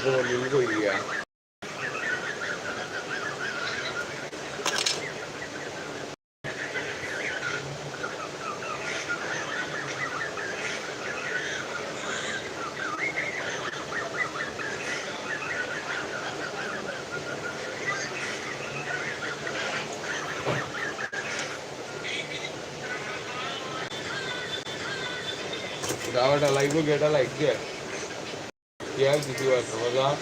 Hall in Korea. Now, the live will get a like here. diğer dizi var Ramazan.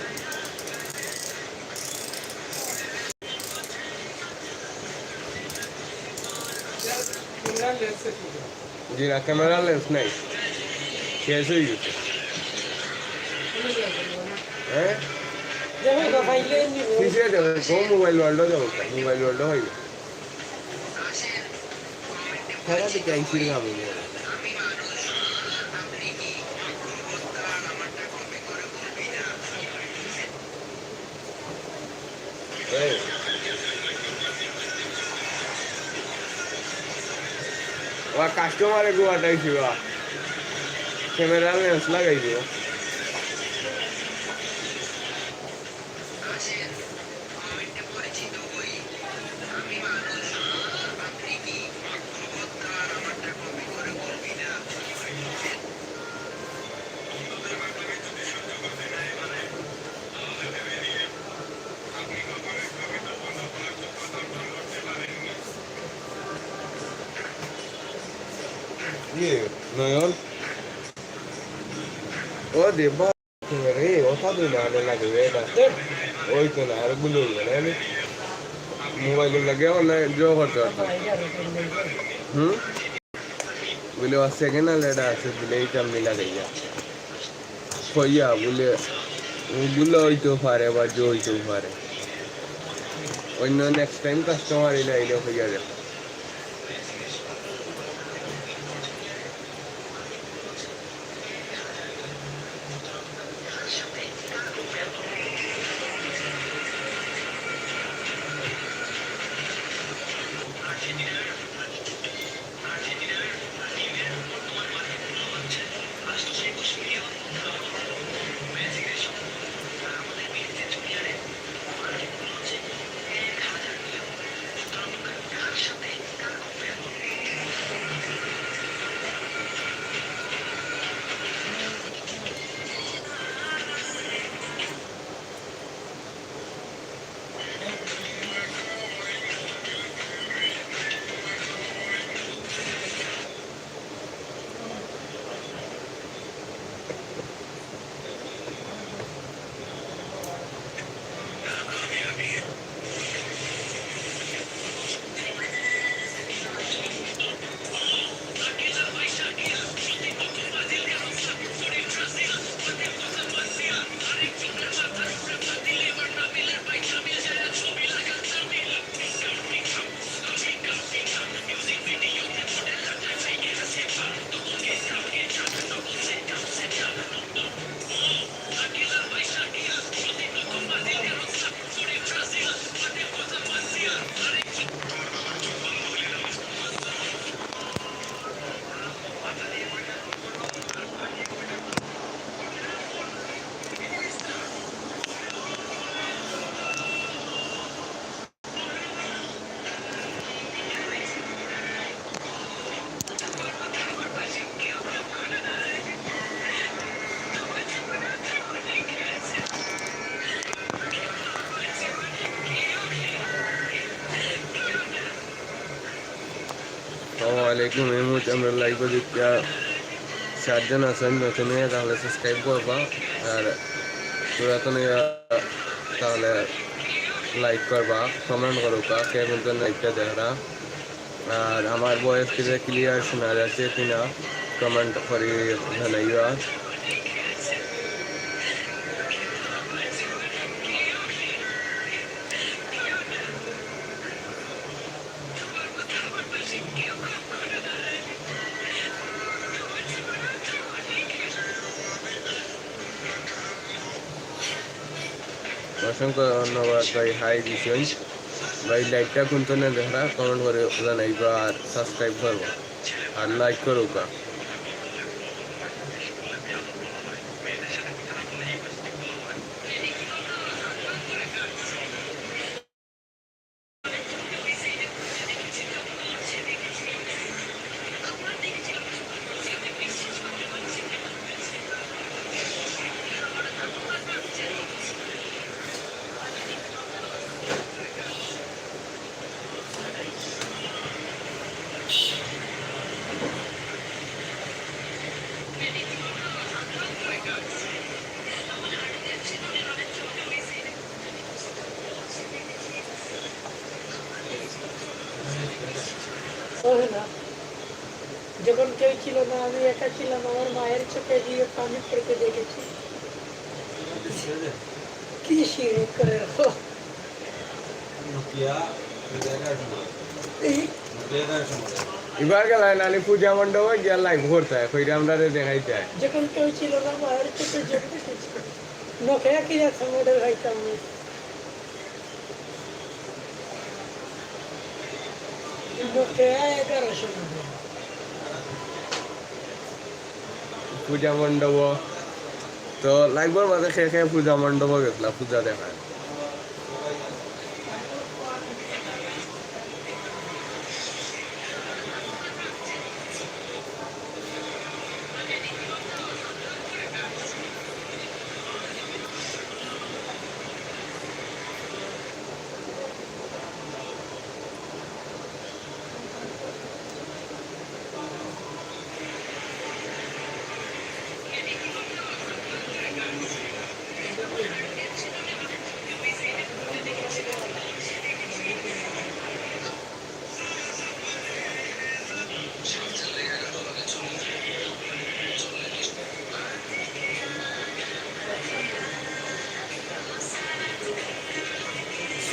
जीरा camera lens नहीं छः सौ use है किसी का कौन मोबाइल वर्ल्ड का होता है मोबाइल वर्ल्ड होगा खराब क्या इसी का मिलेगा ওয়া কাস্টমারে গোয়াটাইছি বা। ক্যামেরা লেন্স লাগাইছি। ইয়ে নয়ন ও দেব রে সেকেন্ড এইটা মিলা দেয়া কইয়া বলে ওগুলো হইতেও পারে বা জো হইতেও পারে অন্য নেক্সট টাইম কাস্টমার এলে এলে হইয়া যাবে আমরা লাইভে দেখতে চারজন আছেন নতুন তাহলে সাবস্ক্রাইব করবা আর পুরাতন তাহলে লাইক করবা কমেন্ট করবা কেমন কিন্তু লাইকটা দেখা আর আমার বয়স থেকে ক্লিয়ার শোনা যাচ্ছে কিনা কমেন্ট করে জানাইবা। অসংখ্য ধন্যবাদ ভাই, হাই দিছেন ভাই লাইকটা কোনটা না দেখা কমেন্ট করে জানাইবা আর সাবস্ক্রাইব করব। আর লাইক করুকা যখন কেউ ছিল না আমি একা ছিলাম আমার মায়ের চোখে দিয়ে পানি পড়তে দেখেছি। কি শুরু করে এবার গেলাম নানি পূজা মণ্ডপে গিয়া লাইভ করতে হয় কইটা আমরা দেখাইতে হয়। যখন কেউ ছিল না মায়ের চোখে দেখেছি। নোকিয়া কি যাচ্ছে হইতাম আমি। নোকিয়া এগারোশো মডেল পূজা মণ্ডপ। তো লাইভর মাঝে খেয়ে খেয়ে পূজা মণ্ডপ গেছিলাম পূজা দেখায়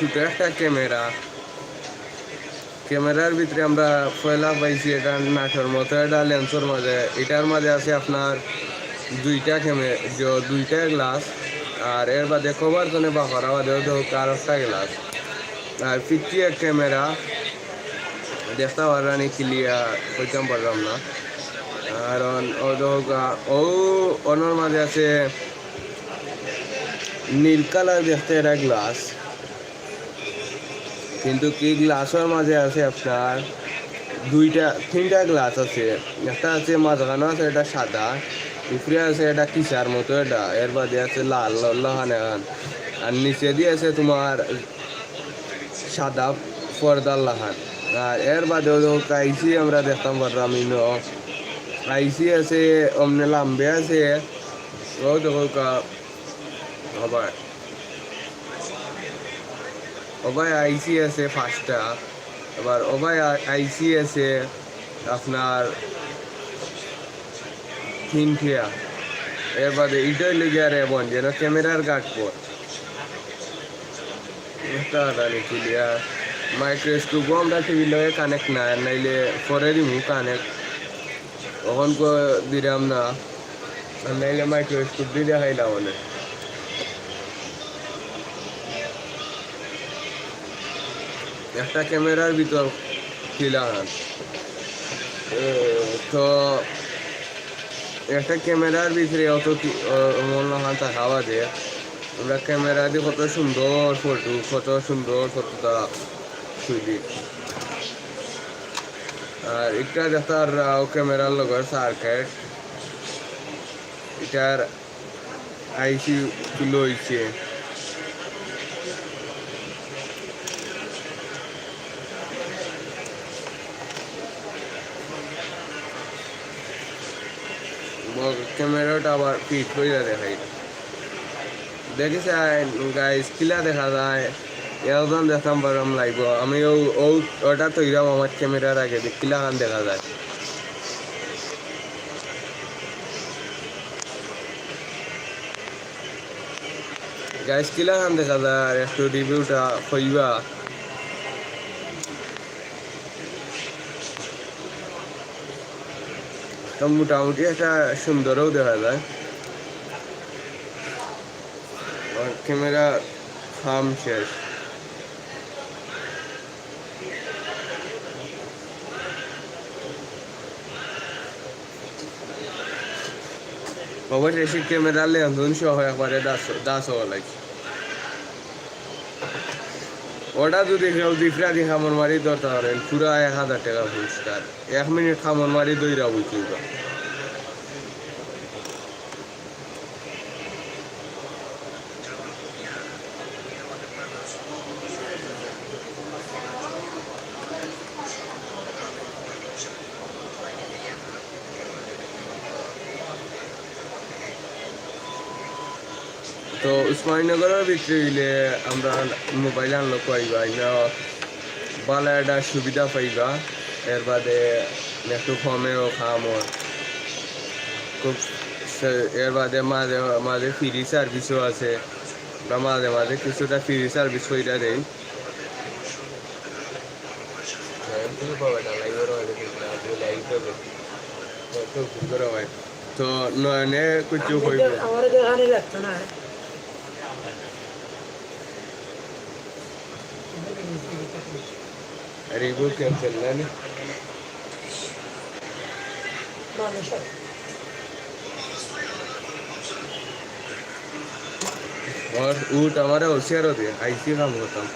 ছোট একটা ক্যামেরা ক্যামেরার ভিতরে আমরা পয়লা পাইছি এটা নাটের মতো এটা লেন্সের মাঝে এটার মাঝে আছে আপনার দুইটা ক্যামেরা দুইটা গ্লাস আর এর বাদে কভার জন্য বা দেখো আর একটা গ্লাস আর পিচ্ছি এক ক্যামেরা দেখতে পারানি ক্লিয়ার কইতাম পারলাম না আর ও ও অনর মাঝে আছে নীল কালার দেখতে একটা গ্লাস কিন্তু কি গ্লাসের মাঝে আছে আপনার দুইটা, তিনটা গ্লাস আছে। একটা আছে মাঝখানে আছে, এটা সাদা। উপরে আছে এটা কিসার মতো এটা। এর বাদে আছে লাল লাহান আর নিচে দিয়ে আছে তোমার সাদা পর্দার লাহান। আর এর দেখো আইসি আমরা দেখতাম পারলাম ইনো আইসি আছে, অমনে লাম্বে আছে। ও দেখো আবার ওবাই আইসি আছে পাঁচটা এবার ওবাই আইসি আছে আপনার তিনটিয়া এর বাদে ইটাই লেগে আর এমন, যেন ক্যামেরার গার্ড পর ক্লিয়ার মাইক্রোস্কোপও আমরা টিভির লগে কানেক্ট না, নাইলে পরে দিমু কানেক্ট তখন দিলাম না। নাইলে মাইক্রোস্কোপ দিয়ে দেখাইলাম অনেক। একটা ক্যামেরার ভিতর খিলাহান তো একটা ক্যামেরার ভিতরে অত মনে হয় তা হাওয়া দিয়ে আমরা ক্যামেরা দিয়ে কত সুন্দর ফটো কত সুন্দর ফটোটা তুলি। আর এটা দেখার ক্যামেরার লগর সার্কেট এটার আইসি তুলো ক্যামেরাটা আবার ফিট হয়ে দেখাই। দেখিস গাইস কিলা দেখা যায়? এজন দেখাম পারাম লাগব। আমি ওটা তৈরাম আমার ক্যামেরার আগে কিলা খান দেখা যায়। গাইস কিলা খান দেখা যায়? একটু রিভিউটা কইবা তো মোটামুটি একটা সুন্দরও দেখা যায়। ক্যামেরা ফার্ম শেষ। অবশ্যই ক্যামেরা লেনদেন সহ একবারে দাস দাস হওয়া লাগে ওটা যদি কেউ দিফরা দি খামর মারি পারেন পুরা এক হাজার টাকা পুরস্কার এক মিনিট খামর মারি দইরা বুঝি উসমানীনগরের হইলে আমরা মোবাইল আনলো পাইবা ইনা ভালো একটা সুবিধা পাইবা। এর বাদে একটু কমেও খাম ওর। খুব এর বাদে মাঝে মাঝে ফ্রি সার্ভিসও আছে। বা মাঝে মাঝে কিছুটা ফ্রি সার্ভিস কইরা দেই। তো নয়নে কিছু হইব আমার দেখানি লাগতো না রিভিউ ক্যান্সেল না নি? মানুষ और ऊट हमारा होशियार होते हैं ऐसी काम होता हूँ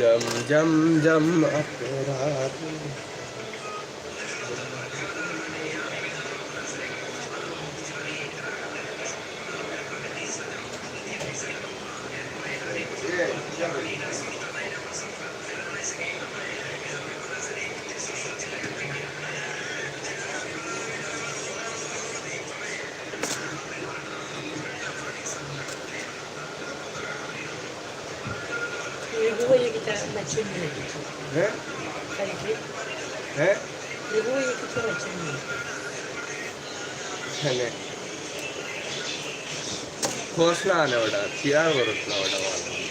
जम जम जम अपराध ആണ് ഇവിടെ സിയാർ പറഞ്ഞിട്ടുള്ള അവിടെ വാങ്ങുന്നത്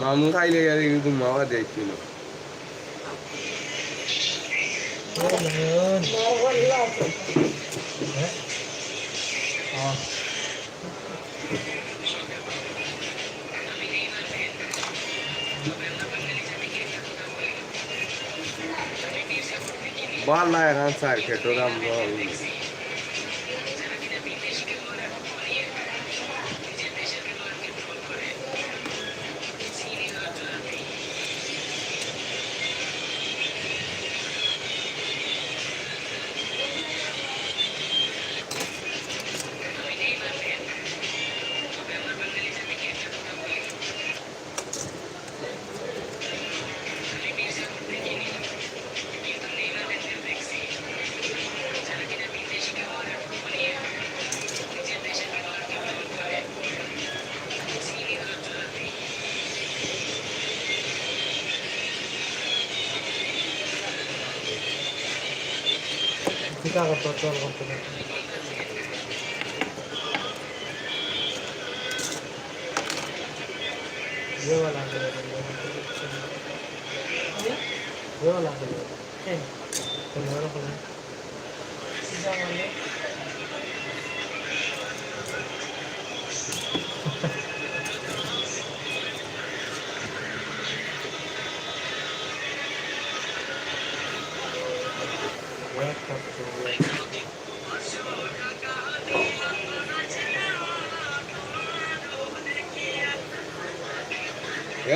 মামু খাইলে আর কিন্তু মাওয়া দেখছিল Oh, lah tu. বালা এখন Chicago por todo el continente. Lleva la anterior. La anterior. ¿Qué? Primero con él.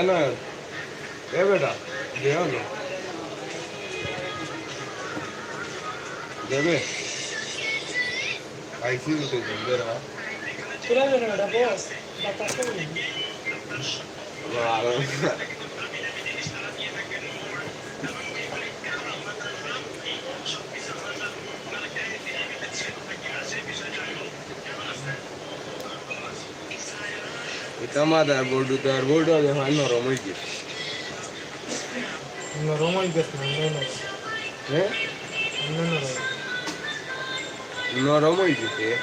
কেন এ বেটা দেও না দেবে আইসি তো দেবে রা ni ada bos. Batas tu તમારે ગોલ્ડ ઉતાર ગોલ્ડ હાલનો રોમોઈ ગયો. રોમોઈ ગયો હે? નો રોમોઈ ગયો.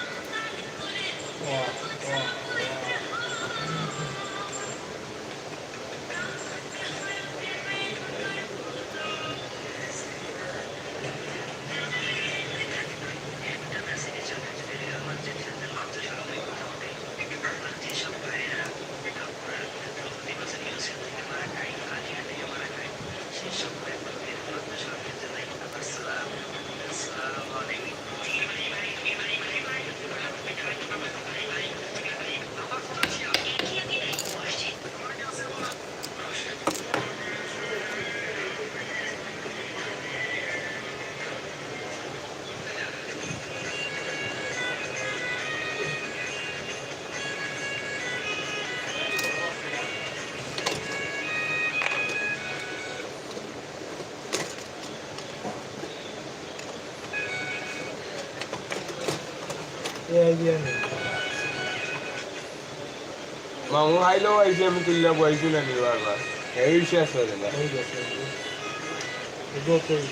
আইডিয়া নেই মামু হাইলেও আইসি আমি তুললে বইছি না নি বারবার এই শেষ হয়ে না হয়ে গেছে যতই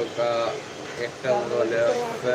ওটা একটা বলে আছে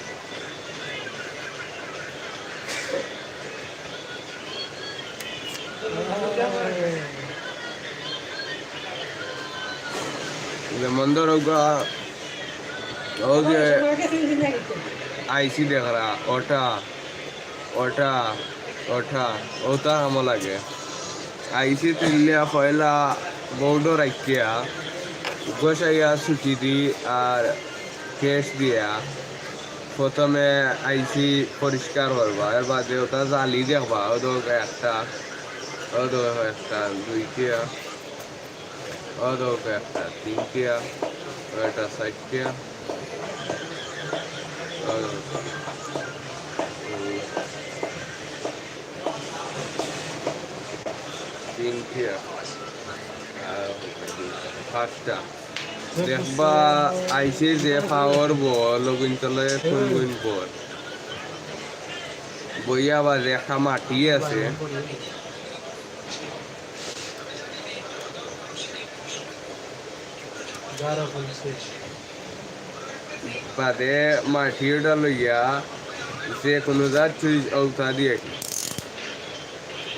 গা, ও যে আইসি দেখরা ওটা ওটা ওটা ওটা আমার লাগে। আইসি তিল্লিয়া পয়লা বৌডো রাখিয়া গোসাইয়া ছুটি দি আর কেস দিয়া। প্রথমে আইসি পরিষ্কার করবা এর বাদে ওটা জালি দেখবা ও দোক একটা ও দোক একটা দুইটিয়া দোক একটা তিনটিয়া একটা চারটিয়া তিনটিয়া পাঁচটা দেখবা, আইসে যে পাওয়ার বল লগুন তলে ফুলগুন পর বইয়া বা রেখা মাটি আছে যারা বলছে বাদে মাটিটা লইয়া যে কোনো যার চুই ঔতা দিয়ে কি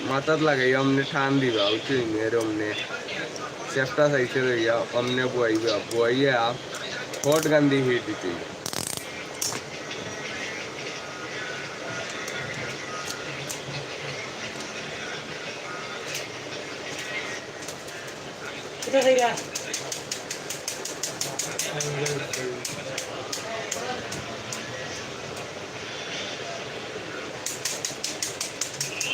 মাথাত লাগাই অমনে টান দিবা চুই এর অমনে চেষ্টা চাইছে লইয়া অমনে বইবা বইয়া হট গান্ধি হিট দিতে এটা থেকে বডি বেটা বডি বডি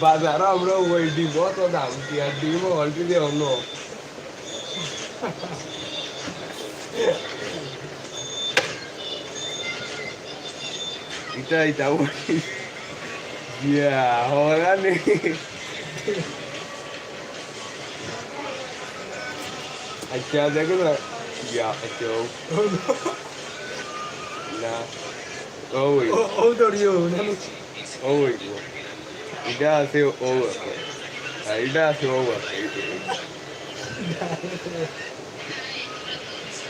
বাজার আমরা ওই দিব তো দাম কি আর দিব অল্পি দিয়ে অন্য এটা এটা বডি ইয়া হরা নেই আচ্ছা দেখো না। ইয়া আচ্ছা না ওই। ও দড়িও না ওই। এটা আছে ও এটা আছে ও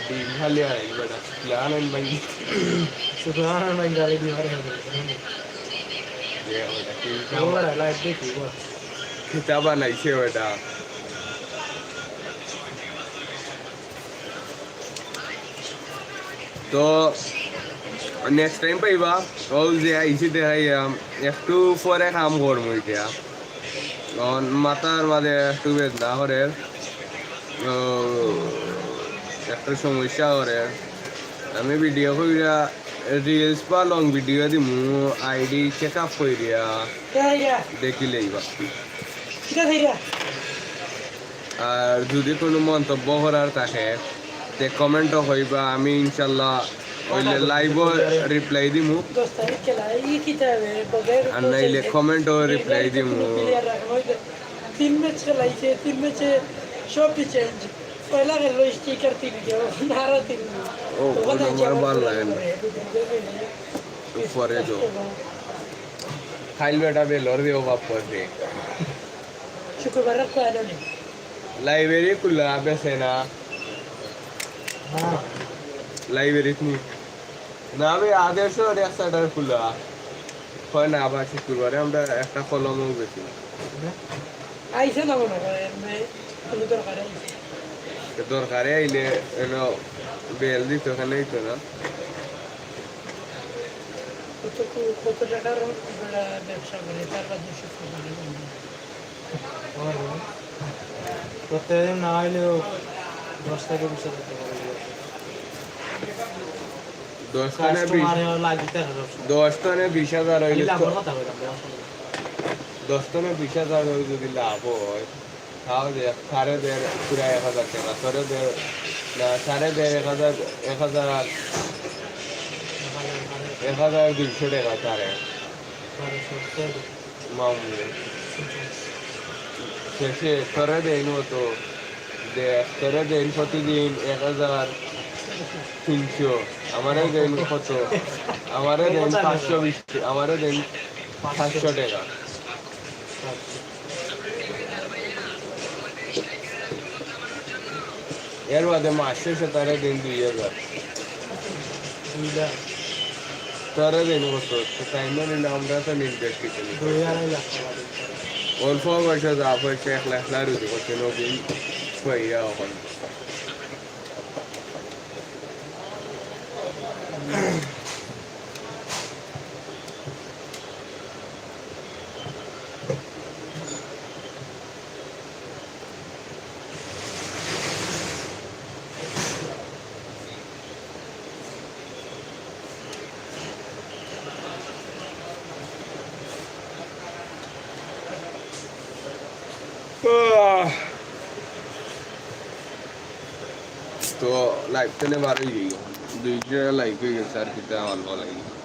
ডিম খালি আইন বেটা প্ল্যান আইন বাঙ্গি শুধু আর নাই গাড়ি দিয়ে হারে হবে ওরা লাইট দেখি বস খিতা বানাইছে ওটা তো নেক্সট টাইম পাইবা। ও যে আইসি দেখাই একটু পরে কাম করব এতিয়া। কারণ মাথার মাঝে একটু বেদনা করে একটা সমস্যা করে আমি ভিডিও কইরা রিলস বা লং ভিডিও দিমু। আইডি চেক আপ কইরা এটা থেকে দেখিলেই বা এটা থেকে আর যদি কোনো মন্তব্য করার থাকে তে কমেন্টও হইবা আমি ইনশাল্লাহ লাইভও রিপ্লাই দিমু আর নাইলে কমেন্ট রিপ্লাই দিমু তিন ম্যাচ খেলাইছে তিন ম্যাচে সব চেঞ্জ পয়লা গেল স্টিকার তিন নারা তিন ও আমার লাগে না তো খাইল বেটা বাপ শুক্রবার লাইব্রেরি খুলা বেসে না লাইব্রেরি নি ভাই আদেশ রাস্তাটার খোলা হয় না আবার শুক্রবারে আমরা একটা কলমও আইসে না কোনো দরকার আইলে এন বেল দিত ওখানে দিত না। কত টাকার ব্যবসা করে? প্রত্যেকদিন না হইলেও দশ থেকে বিশ টাকা। দশ টনে বিশ। দশ টনে হাজার হইলে তো-। দশ টনে বিশ হাজার হয়ে যদি লাভ হয় তাও সাড়ে দেড় পুরা এক হাজার টাকা। সাড়ে দেড় না সাড়ে দেড় এক হাজার এক হাজার এক হাজার দুইশো টাকা সাড়ে। সাড়ে সত্তর, মামুলি শেষে করে দেন দেখ করে দেন প্রতিদিন এক হাজার তিনশো। আমারে দেন কত? আমারে দেন পাঁচশো বিশ আমারে দেন পাঁচশো টাকা। এর বাদে মাস শেষে তারে দিন দুই হাজার। লাখ দিন কত? তাই মানে আমরা তো নির্দেশ কিছু। অল্প পয়সা যা পয়সা, এক লাখ লাখ রুজি করছে, নবীন হইয়া এখন। তো লাইভ টেনে বারোই লাইভ হয়ে গেছে আর কিছু আমার ভালো লাগে